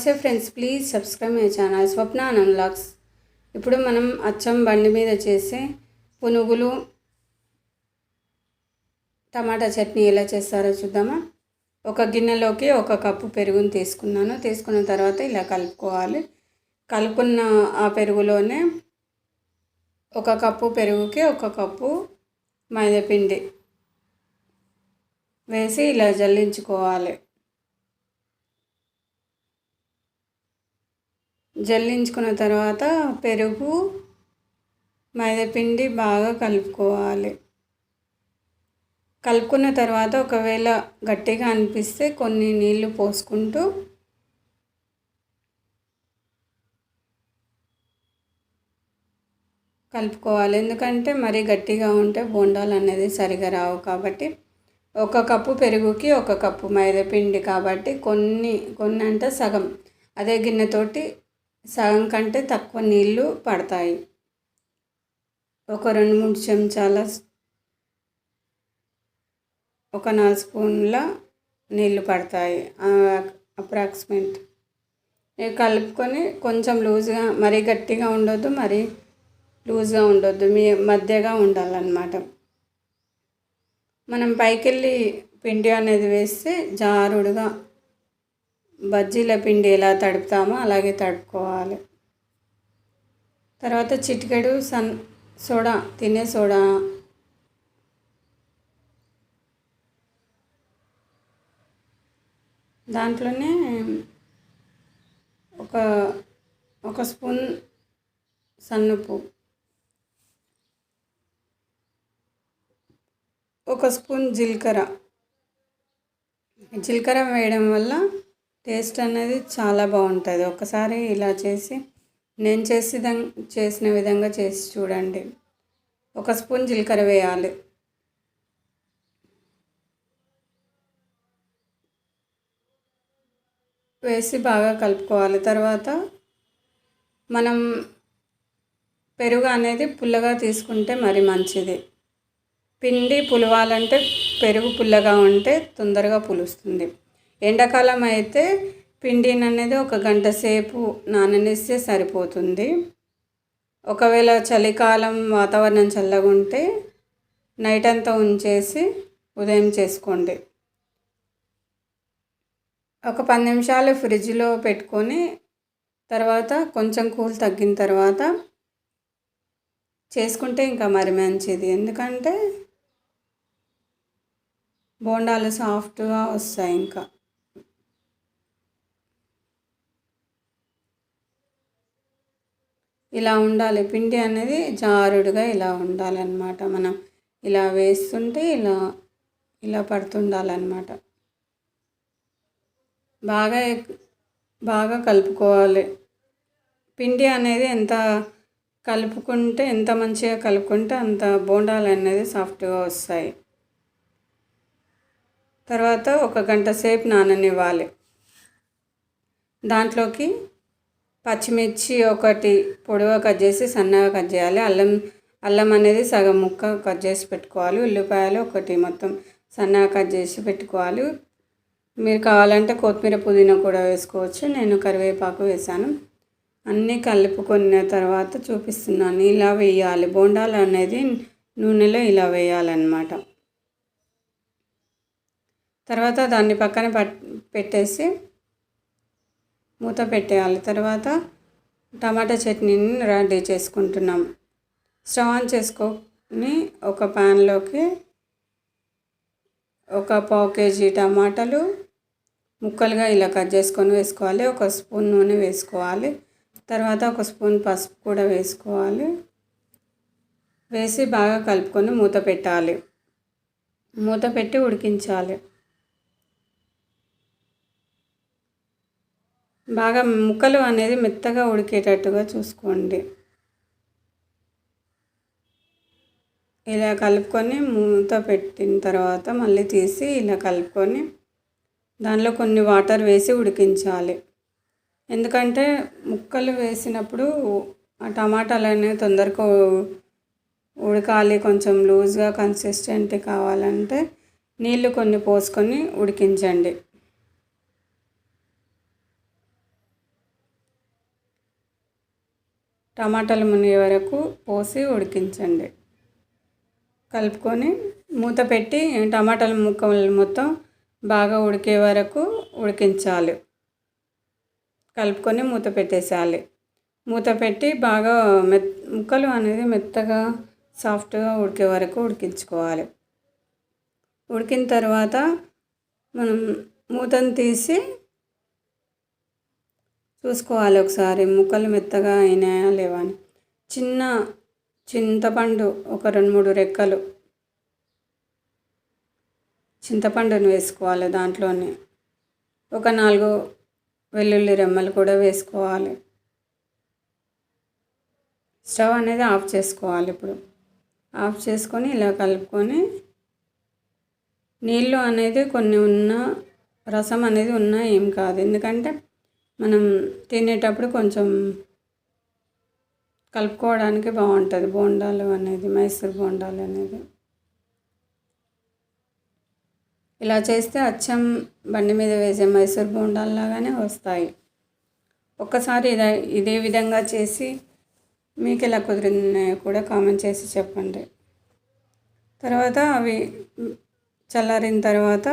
నమస్తే friends please subscribe my channel Swapna unlocks. ఇప్పుడు మనం అచ్చం బండి మీద చేసే పునుగులు టమాటా చట్నీ ఎలా చేస్తారో చూద్దామా? ఒక గిన్నెలోకి ఒక కప్పు పెరుగుని తీసుకున్నాను. తీసుకున్న తర్వాత ఇలా కలుపుకోవాలి. కలుపుకున్న ఆ పెరుగులోనే ఒక కప్పు పెరుగుకి ఒక కప్పు మైదాపిండి వేసి ఇలా జల్లించుకోవాలి. జల్లించుకున్న తర్వాత పెరుగు మైదాపిండి బాగా కలుపుకోవాలి. కలుపుకున్న తర్వాత ఒకవేళ గట్టిగా అనిపిస్తే కొన్ని నీళ్ళు పోసుకుంటూ కలుపుకోవాలి. ఎందుకంటే మరీ గట్టిగా ఉంటే బోండాలు అనేది సరిగా రావు కాబట్టి ఒక కప్పు పెరుగుకి ఒక కప్పు మైదా పిండి కాబట్టి కొన్ని కొన్ని అంటే సగం. అదే గిన్నెతోటి సగం కంటే తక్కువ నీళ్ళు పడతాయి. ఒక రెండు మూడు చెంచాల ఒక నాలుగు స్పూన్ల నీళ్ళు పడతాయి. అప్రాక్సిమేట్. కలుపుకొని కొంచెం లూజ్గా మరీ గట్టిగా ఉండొద్దు మరీ లూజ్గా ఉండొద్దు. మీ మధ్యగా ఉండాలన్నమాట. మనం పైకెళ్ళి పిండి అనేది వేస్తే జారుడుగా బజ్జీల పిండి ఎలా తడుపుతామో అలాగే తడుపుకోవాలి. తర్వాత చిటికెడు సన్ సోడా తినే సోడా. దాంట్లోనే ఒక ఒక స్పూన్ సన్నపు. ఒక స్పూన్ జీలకర్ర. జీలకర్ర వేయడం వల్ల టేస్ట్ అనేది చాలా బాగుంటుంది. ఒకసారి ఇలా చేసి నేను చేసి చేసిన విధంగా చేసి చూడండి. ఒక స్పూన్ జీలకర్ర వేయాలి. వేసి బాగా కలుపుకోవాలి. తర్వాత మనం పెరుగు అనేది పుల్లగా తీసుకుంటే మరి మంచిది. పిండి పులవాలంటే పెరుగు పుల్లగా ఉంటే తొందరగా పులుస్తుంది. ఎండాకాలం అయితే పిండిని అనేది ఒక గంట సేపు నాననిస్తే సరిపోతుంది. ఒకవేళ చలికాలం వాతావరణం చల్లగా ఉంటే నైట్ అంతా ఉంచేసి ఉదయం చేసుకోండి. ఒక పది నిమిషాలు ఫ్రిడ్జ్లో పెట్టుకొని తర్వాత కొంచెం కూల్ తగ్గిన తర్వాత చేసుకుంటే ఇంకా మరి మంచిది. ఎందుకంటే బోండాలు సాఫ్ట్గా వస్తాయి ఇంకా. ఇలా ఉండాలి. పిండి అనేది జారుడుగా ఇలా ఉండాలన్నమాట. మనం ఇలా వేస్తుంటే ఇలా ఇలా పడుతుండాలన్నమాట. బాగా బాగా కలుపుకోవాలి. పిండి అనేది ఎంత కలుపుకుంటే ఎంత మంచిగా కలుపుకుంటే అంత బోండాలు అనేది సాఫ్ట్గా వస్తాయి. తర్వాత ఒక గంట సేపు నాననివ్వాలి. దాంట్లోకి పచ్చిమిర్చి ఒకటి పొడవ కట్ చేసి సన్నగా కట్ చేయాలి. అల్లం అల్లం అనేది సగం ముక్క కట్ చేసి పెట్టుకోవాలి. ఉల్లిపాయలు ఒకటి మొత్తం సన్నగా కట్ చేసి పెట్టుకోవాలి. మీరు కావాలంటే కొత్తిమీర పుదీనా కూడా వేసుకోవచ్చు. నేను కరివేపాకు వేసాను. అన్నీ కలుపుకున్న తర్వాత చూపిస్తున్నాను. ఇలా వేయాలి. బోండాలు అనేది నూనెలో ఇలా వేయాలన్నమాట. తర్వాత దాన్ని పక్కన పెట్టేసి మూత పెట్టేయాలి. తర్వాత టమాటా చట్నీని రెడీ చేసుకుంటున్నాం. స్టవ్ ఆన్ చేసుకొని ఒక ప్యాన్లోకి ఒక పావు కేజీ టమాటాలు ముక్కలుగా ఇలా కట్ చేసుకొని వేసుకోవాలి. ఒక స్పూన్ నూనె వేసుకోవాలి. తర్వాత ఒక స్పూన్ పసుపు కూడా వేసుకోవాలి. వేసి బాగా కలుపుకొని మూత పెట్టాలి. మూత పెట్టి ఉడికించాలి. బాగా ముక్కలు అనేది మెత్తగా ఉడికేటట్టుగా చూసుకోండి. ఇలా కలుపుకొని మూత పెట్టిన తర్వాత మళ్ళీ తీసి ఇలా కలుపుకొని దానిలో కొన్ని వాటర్ వేసి ఉడికించాలి. ఎందుకంటే ముక్కలు వేసినప్పుడు ఆ టమాటాలు అనేవి తొందరగా ఉడకాలి కొంచెం లూజ్గా కన్సిస్టెంట్ కావాలంటే నీళ్ళు కొన్ని పోసుకొని ఉడికించండి. టమాటాలు మునిగే వరకు పోసి ఉడికించండి. కలుపుకొని మూత పెట్టి టమాటాల ముక్కలు మొత్తం బాగా ఉడికే వరకు ఉడికించాలి. కలుపుకొని మూత పెట్టేసేయాలి. మూత పెట్టి బాగా మెత్ ముక్కలు అనేది మెత్తగా సాఫ్ట్గా ఉడికే వరకు ఉడికించుకోవాలి. ఉడికిన తర్వాత మనం మూతను తీసి చూసుకోవాలి ఒకసారి. ముక్కలు మెత్తగా అయినాయా లేవా అని. చిన్న చింతపండు ఒక రెండు మూడు రెక్కలు చింతపండుని వేసుకోవాలి దాంట్లోనే. ఒక నాలుగు వెల్లుల్లి రెమ్మలు కూడా వేసుకోవాలి. స్టవ్ అనేది ఆఫ్ చేసుకోవాలి ఇప్పుడు. ఆఫ్ చేసుకొని ఇలా కలుపుకొని నీళ్ళు అనేది కొన్ని ఉన్న రసం అనేది ఉన్నా ఏం కాదు. ఎందుకంటే మనం తినేటప్పుడు కొంచెం కలుపుకోవడానికి బాగుంటుంది. బోండాలు అనేది మైసూర్ బోండాలు అనేది. ఇలా చేస్తే అచ్చం బండి మీద వేసే మైసూర్ బోండాల్లాగానే వస్తాయి. ఒక్కసారి ఇదే ఇదే విధంగా చేసి మీకు ఎలా కుదిరినాయో కూడా కామెంట్ చేసి చెప్పండి. తర్వాత అవి చల్లారిన తర్వాత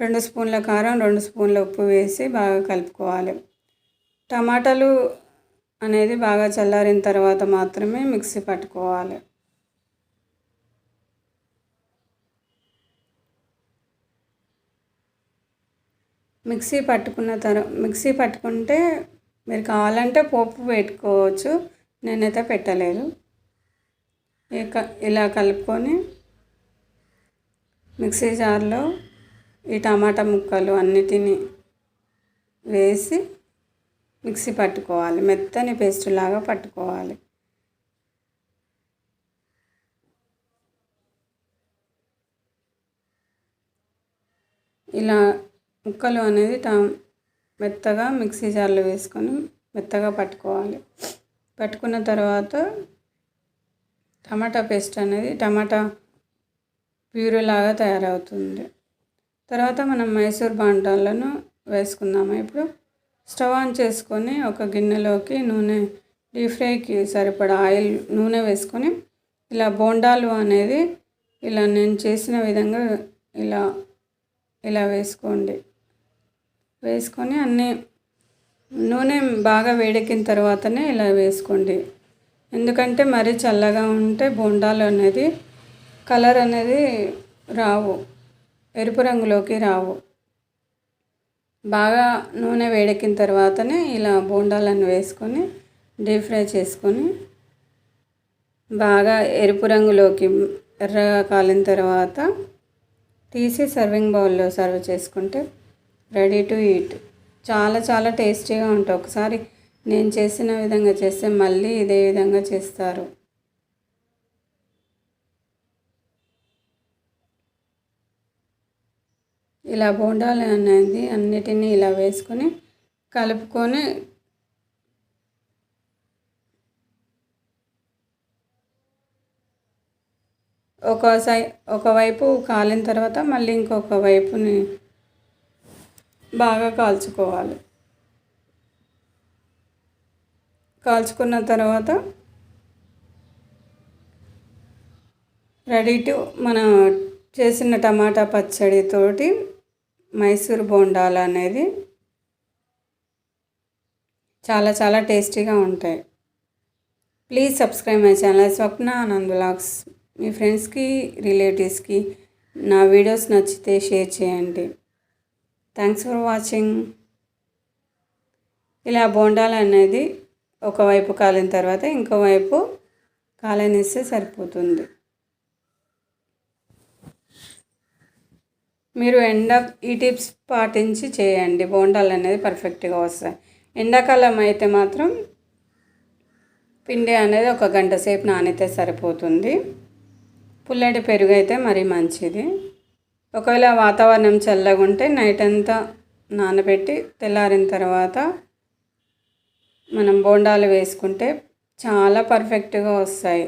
రెండు స్పూన్ల కారం రెండు స్పూన్ల ఉప్పు వేసి బాగా కలుపుకోవాలి. టమాటాలు అనేది బాగా చల్లారిన తర్వాత మాత్రమే మిక్సీ పట్టుకోవాలి. మిక్సీ పట్టుకున్న తర్వాత మిక్సీ పట్టుకుంటే మీరు కావాలంటే పోపు పెట్టుకోవచ్చు. నేనైతే పెట్టలేదు. ఇక ఇలా కలుపుకొని మిక్సీ జార్లో ఈ టమాటా ముక్కలు అన్నిటినీ వేసి మిక్సీ పట్టుకోవాలి. మెత్తని పేస్ట్ లాగా పట్టుకోవాలి. ఇలా ముక్కలు అనేది టా మెత్తగా మిక్సీ జార్లో వేసుకొని మెత్తగా పట్టుకోవాలి. పట్టుకున్న తర్వాత టమాటా పేస్ట్ అనేది టమాటా ప్యూరీ లాగా తయారవుతుంది. తర్వాత మనం మైసూర్ బాండాలను వేసుకుందాము ఇప్పుడు? స్టవ్ ఆన్ చేసుకొని ఒక గిన్నెలోకి నూనె డీప్ ఫ్రైకి సరిపడా ఆయిల్ నూనె వేసుకొని ఇలా బోండాలు అనేది ఇలా నేను చేసిన విధంగా ఇలా ఇలా వేసుకోండి. వేసుకొని అన్నీ నూనె బాగా వేడెక్కిన తర్వాతనే ఇలా వేసుకోండి. ఎందుకంటే మరీ చల్లగా ఉంటే బోండాలు అనేది కలర్ అనేది రావు ఎరుపు రంగులోకి రావు. బాగా నూనె వేడెక్కిన తర్వాతనే ఇలా బోండాలను వేసుకొని డీప్ ఫ్రై చేసుకొని బాగా ఎరుపు రంగులోకి ఎర్రగా కాలిన తర్వాత తీసి సర్వింగ్ బౌల్లో సర్వ్ చేసుకుంటే రెడీ టు ఈట్. చాలా చాలా టేస్టీగా ఉంటాయి. ఒకసారి నేను చేసిన విధంగా చేస్తే మళ్ళీ ఇదే విధంగా చేస్తారు. ఇలా బోండాలు అనేది అన్నిటినీ ఇలా వేసుకొని కలుపుకొని ఒక సై ఒకవైపు కాలిన తర్వాత మళ్ళీ ఇంకొక వైపుని బాగా కాల్చుకోవాలి. కాల్చుకున్న తర్వాత రెడీ టు మన చేసిన టమాటా పచ్చడితోటి మైసూర్ బోండాలు అనేది చాలా చాలా టేస్టీగా ఉంటాయి. Please subscribe my channel Swapna Anand blogs. మీ ఫ్రెండ్స్కి రిలేటివ్స్కి నా వీడియోస్ నచ్చితే షేర్ చేయండి. Thanks for watching. ఇలా బోండాలు అనేది ఒకవైపు కాలిన తర్వాత ఇంకోవైపు కాలనిస్తే సరిపోతుంది. మీరు ఎండ ఈ టిప్స్ పాటించి చేయండి. బోండాలు అనేది పర్ఫెక్ట్గా వస్తాయి. ఎండాకాలం అయితే మాత్రం పిండి అనేది ఒక గంట సేపు నానితే సరిపోతుంది. పుల్లటి పెరుగు అయితే మరీ మంచిది. ఒకవేళ వాతావరణం చల్లగా ఉంటే నైట్ అంతా నానబెట్టి తెల్లారిన తర్వాత మనం బోండాలు వేసుకుంటే చాలా పర్ఫెక్ట్గా వస్తాయి.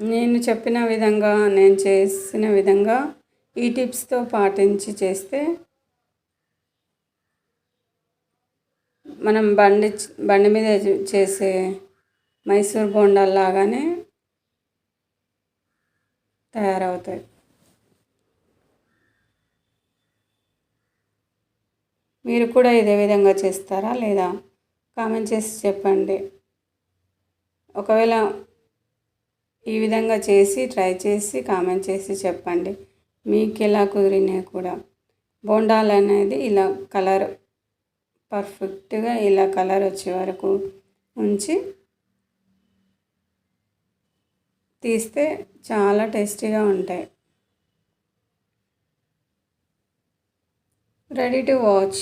నేను చెప్పిన విధంగా నేను చేసిన విధంగా ఈ టిప్స్తో పాటించి చేస్తే మనం బండి బండి మీద చేసే మైసూర్ బోండాల్లాగానే తయారవుతాయి. మీరు కూడా ఇదే విధంగా చేస్తారా లేదా కామెంట్ చేసి చెప్పండి. ఒకవేళ ఈ విధంగా చేసి ట్రై చేసి కామెంట్ చేసి చెప్పండి. మీకు ఎలా కుదిరినాయి కూడా బోండాలు అనేది ఇలా కలర్ పర్ఫెక్ట్గా ఇలా కలర్ వచ్చే వరకు ఉంచి తీస్తే చాలా టేస్టీగా ఉంటాయి. Ready to watch